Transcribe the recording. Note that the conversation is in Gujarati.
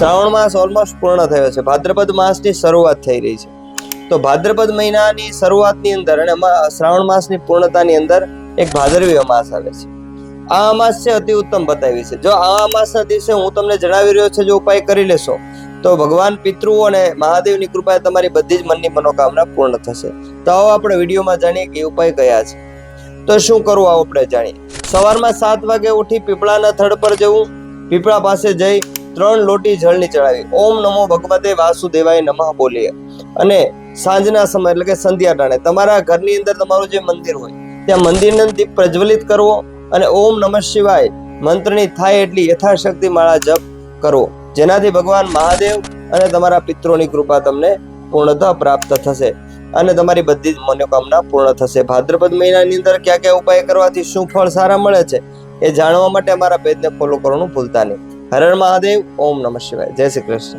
શ્રાવણ માસ ઓલમોસ્ટ પૂર્ણ થયો છે. ભાદ્રપદ માસની શરૂઆત થઈ રહી છે. તો ભાદ્રપદ મહિનાની શરૂઆતની અંદર અને શ્રાવણ માસની પૂર્ણતાની અંદર એક ભાદરવી અમાસ આવે છે. આ અમાસ છે અતિ ઉત્તમ બતાવી છે. જો આ અમાસના દિવસે હું તમને જણાવી રહ્યો છે, જો ઉપાય કરી લેશો, તો ભગવાન પિતૃઓ અને મહાદેવની કૃપાએ તમારી બધી જ મનની મનોકામના પૂર્ણ થશે. તો આવો આપણે વિડીયોમાં જાણીએ કે ઉપાય કયા છે. તો શું કરવું આવો આપણે જાણીએ. સવારમાં સાત વાગે ઉઠી પીપળાના થડ પર જવું, પીપળા પાસે જઈ ત્રણ લોટી જળની ચડાવી. ઓમ નમો ભગવતે વાસુદેવાય નમઃ બોલીએ. અને સાંજના સમય એટલે કે સંધ્યા ટાણે તમારા ઘરની અંદર તમારું જે મંદિર હોય, ત્યાં મંદિરને દીપ પ્રજ્વલિત કરવો અને ઓમ નમઃ શિવાય મંત્રની થાય એટલી યથાશક્તિ માળા જપ કરવો. જેનાથી ભગવાન મહાદેવ અને તમારા પિત્રોની કૃપા તમને પૂર્ણતા પ્રાપ્ત થશે અને તમારી બધી જ મનોકામના પૂર્ણ થશે. ભાદ્રપદ મહિનાની અંદર કયા કયા ઉપાય કરવાથી શું ફળ સારા મળે છે એ જાણવા માટે અમારા પેજને ફોલો કરવાનું ભૂલતા નહીં. હર હર મહાદેવ ઓમ નમઃ શિવાય. જય શ્રી કૃષ્ણ.